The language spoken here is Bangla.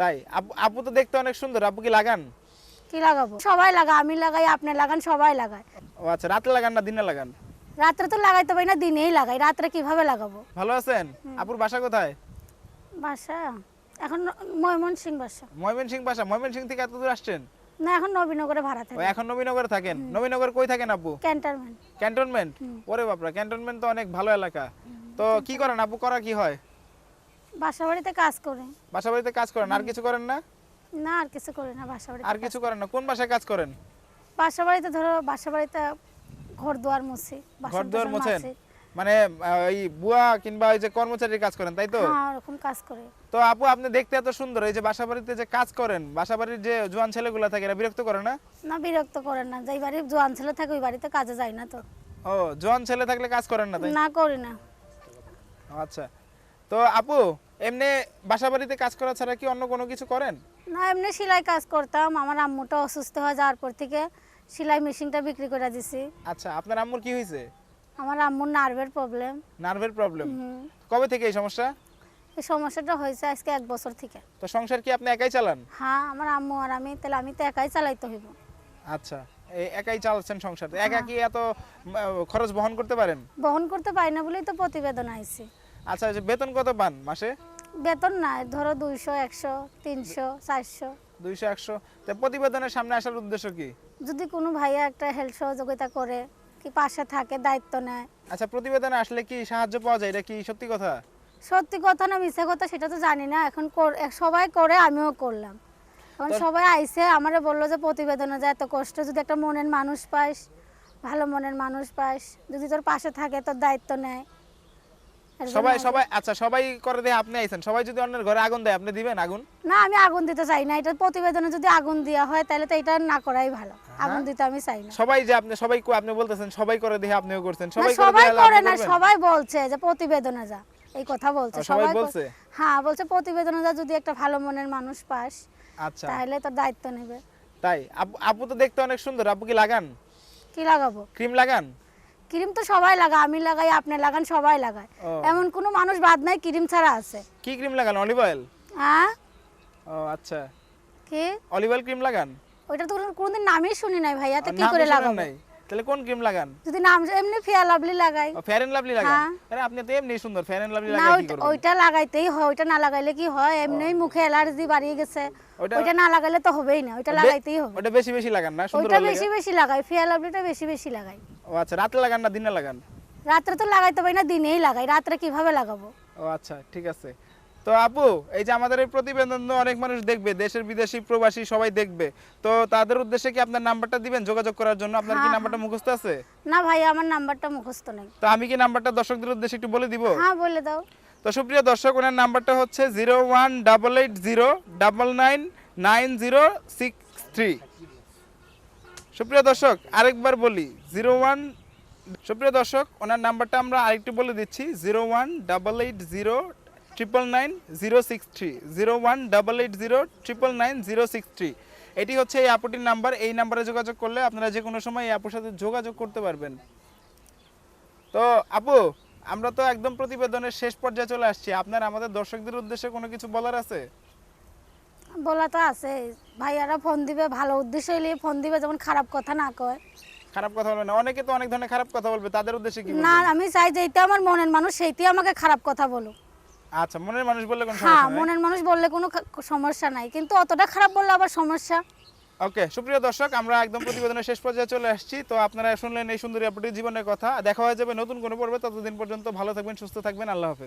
তাই? আপু তো দেখতে অনেক সুন্দর। আপু কি লাগান? কি লাগাবো? সবাই লাগায় আমি লাগাই আপনি লাগান সবাই লাগায়। ও আচ্ছা রাতে লাগান না দিনে লাগান? রাত্রে তো লাগাইতে পারি না দিনেই লাগাই। রাত্রে কীভাবে লাগাবো? ভালো আছেন? আপুর বাসা কোথায়? বাসা? এখন ময়মন সিং বাসা। ময়মনসিং বাসা? ময়মনসিং থেকে এত দূর আসছেন? না এখন নবীনগরে ভাড়া ও এখন নবীনগরে থাকেন? নবীনগর কই থাকেন আপু? ক্যান্টনমেন্ট। ক্যান্টনমেন্ট? ওরে বাপরা ক্যান্টনমেন্ট তো অনেক ভালো এলাকা। তো কি করেন? আপু করা কি হয়? বাসা বাড়িতে কাজ করে বাসা বাড়িতে কাজ করেন আর কিছু করেন না? না আর কিছু করে না বাসা বাড়িতে আর কিছু করেন না। কোন বাসায় কাজ করেন? বাসা বাড়িতে ধরো বাসা বাড়িতে ঘর দুয়ার মুছি ঘর দুয়ার মোছেন। মানে এই বুয়া কিংবা ওই যে কর্মচারীর কাজ করেন তাই তো? হ্যাঁ ওরকম কাজ করে। তো আপু আপনি দেখতে এত সুন্দর এই যে বাসা বাড়িতে যে কাজ করেন বাসা বাড়ির যে জোয়ান ছেলেগুলো থাকে এরা বিরক্ত করে না? না বিরক্ত করেন না। যেই বাড়ি জোয়ান ছেলে থাকে ওই বাড়িতে কাজে যায় না তো। ও জোয়ান ছেলে থাকলে কাজ করেন না তাই? না করি না। আচ্ছা। তো আপু এমনি বাসা বাড়িতে কাজ করা ছাড়া কি অন্য কোনো কিছু করেন? না এমনি সেলাই কাজ করতাম। আমার আম্মুটা অসুস্থ হয়ে যাওয়ার পর থেকে সেলাই মেশিনটা বিক্রি করে দিছি। আচ্ছা আপনার আম্মুর কি হয়েছে? আমার আম্মুর নার্ভের প্রবলেম নার্ভের প্রবলেম কবে থেকে এই সমস্যা? এই সমস্যাটা হয়েছে আজকে এক বছর থেকে। তো সংসার কি আপনি একাই চালান? হ্যাঁ আমার আম্মু আর আমি তাহলে আমি তো একাই চালাইতে হইব। আচ্ছা একাই চালাচ্ছেন সংসার। একা কি এত খরচ বহন করতে পারেন? বহন করতে পারি না বলেই তো প্রতিবেদন আইছি। আচ্ছা বেতন কত পান মাসে? বেতন নাই ধরো দুইশো একশো তিনশো চারশো। দুইশো একশো। তো প্রতিবেদনের সামনে আসার উদ্দেশ্য কি? যদি কোনো ভাইয়া একটা হেল্প সহযোগিতা করে কি পাশে থাকে দায়িত্ব নেয়। আচ্ছা প্রতিবেদনে আসলে কি সাহায্য পাওয়া যায়? এটা কি সত্যি কথা? সত্যি কথা না মিথ্যা কথা সেটা তো জানি না। এখন সবাই করে আমিও করলাম। এখন সবাই আইসে আমারে বলল যে প্রতিবেদনে যে এত কষ্ট যদি একটা মনের মানুষ পাস ভালো মনের মানুষ পাস যদি তোর পাশে থাকে তোর দায়িত্ব নেয়। সবাই সবাই আচ্ছা সবাই করে দিয়ে আপনি আইছেন। সবাই যদি অন্যের ঘরে আগুন দেয় আপনি দিবেন আগুন? না আমি আগুন দিতে চাই না। এটা প্রতিবেদনে যদি আগুন দেওয়া হয় তাহলে তো এটা না করাই ভালো। আগুন দিতে আমি চাই না। সবাই যে আপনি সবাই কো- আপনি বলতেছেন সবাই করে দিয়ে আপনিও করছেন। সবাই করে সবাই করে না সবাই বলছে যে প্রতিবেদনে যা। এই কথা বলছে। সবাই বলছে? হ্যাঁ বলছে প্রতিবেদনে যা যদি একটা ভালো মনের মানুষ পাস আচ্ছা। তাহলে তোর দায়িত্ব নেবে। তাই? আপু- আপু তো দেখতে অনেক সুন্দর। আপু কি লাগান? কি লাগাবো? ক্রিম লাগান? ক্রিম তো সবাই লাগায় আমি লাগাই আপনি লাগান সবাই লাগায়। এমন কোনো মানুষ বাদ নাই ক্রিম ছাড়া আছে। কি ক্রিম লাগান অলিভ অয়েল? হ্যাঁ? ও আচ্ছা। কি? অলিভ অয়েল ক্রিম লাগান? ওইটা তো কোনোদিন নামই শুনি নাই ভাইয়া তো কি করে লাগান লাগাবো? নাই। তাহলে কোন ক্রিম লাগান? যদি নাম এমনি ফেয়া লাভলি লাগাই। ফেয়ার এন্ড লাভলি লাগান? হ্যাঁ। আরে আপনি তো এমনি সুন্দর ফেয়ার এন্ড লাভলি লাগাই কি ওইটা- করবেন? ওইটা লাগাইতেই হয় ওইটা না লাগাইলে কি হয়? এমনিই মুখে অ্যালার্জি বাড়িয়ে গেছে। ওইটা- না লাগাইলে তো হবেই না ওইটা লাগাইতেই হবে। ওটা বেশি বেশি লাগান না সুন্দর ওইটা বেশি বেশি লাগাই ফেয়া লাভলিটা বেশি বেশি লাগাই। ও আচ্ছা রাতে লাগান না দিনে লাগান? রাত্রে তো লাগাইতে পারি না দিনেই লাগাই। রাত্রে কীভাবে লাগাবো? ও আচ্ছা ঠিক আছে। তো আপু এই যে আমাদের এই প্রতিবেদন অনেক মানুষ দেখবে দেশের বিদেশি প্রবাসী সবাই দেখবে। তো তাদের উদ্দেশ্যে কি আপনার নাম্বারটা দিবেন যোগাযোগ করার জন্য? আপনার কি হ্যাঁ, নাম্বারটা মুখস্থ আছে? না ভাই আমার নাম্বারটা মুখস্থ নেই। তো আমি কি নাম্বারটা দর্শকদের উদ্দেশ্যে একটু বলে দিব? হ্যাঁ বলে দাও। তো সুপ্রিয় দর্শক ওনার নাম্বারটা হচ্ছে zero one double eight zero double nine nine zero six three. সুপ্রিয় দর্শক আরেকবার বলি জিরো ওয়ান সুপ্রিয় দর্শক ওনার নাম্বারটা আমরা আরেকটু বলে দিচ্ছি zero one double eight zero triple nine zero six three zero one double eight zero triple nine zero six three এটি হচ্ছে এই আপুটির নাম্বার এই নাম্বারে যোগাযোগ করলে আপনারা যে কোনো সময় এই আপুর সাথে যোগাযোগ করতে পারবেন। তো আপু আমরা তো একদম প্রতিবেদনের শেষ পর্যায়ে চলে আসছি। আপনার আমাদের দর্শকদের উদ্দেশ্যে কোনো কিছু বলার আছে? বলা তো আছে। ভাইয়ারা ফোন দিবে ভালো উদ্দেশ্য হইলে ফোন দিবে যেমন খারাপ কথা না কয়। খারাপ কথা বলবে না। অনেকে তো অনেক ধরনের খারাপ কথা বলবে। তাদের উদ্দেশ্যে কি না আমি চাই যে এটা আমার মনের মানুষ সেইটাই আমাকে খারাপ কথা বলুক। আচ্ছা মনের মানুষ বললে কোনো হ্যাঁ সমস্যা নেই? মনের মানুষ বললে কোনো সমস্যা নাই। কিন্তু অতটা খারাপ বললে আবার সমস্যা। ওকে সুপ্রিয় দর্শক আমরা একদম প্রতিবেদনের শেষ পর্যায়ে চলে আসছি। তো আপনারা শুনলেন এই সুন্দরী আপুটির জীবনের কথা। দেখা হয়ে যাবে নতুন কোনো পর্বে। ততদিন পর্যন্ত ভালো থাকবেন সুস্থ থাকবেন। আল্লাহ হাফেজ।